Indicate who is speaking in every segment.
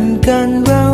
Speaker 1: นกันเรา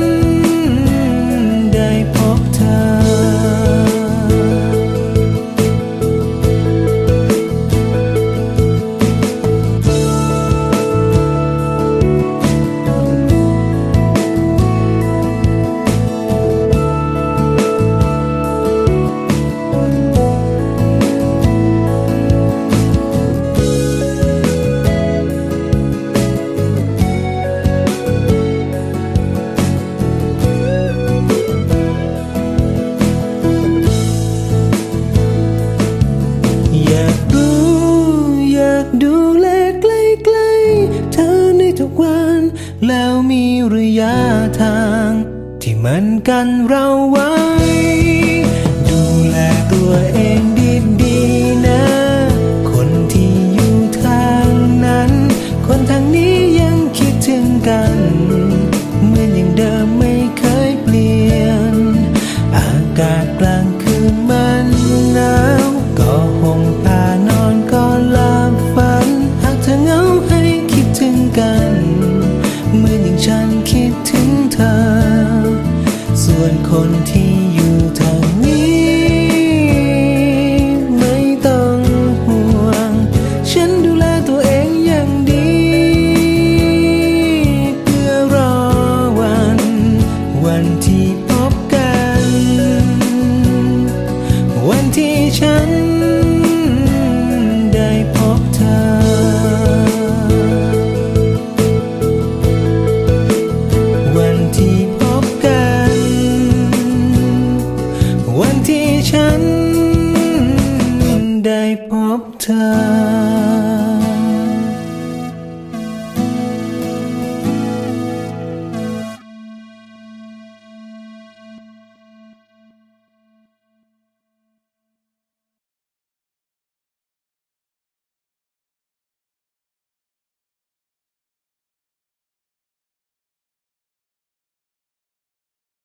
Speaker 1: น แล้วมีระยะทาง ที่เหมือนกันเราไว้ ดูแล ฉันคิดถึงเธอ ส่วนคนที่อยู่ 了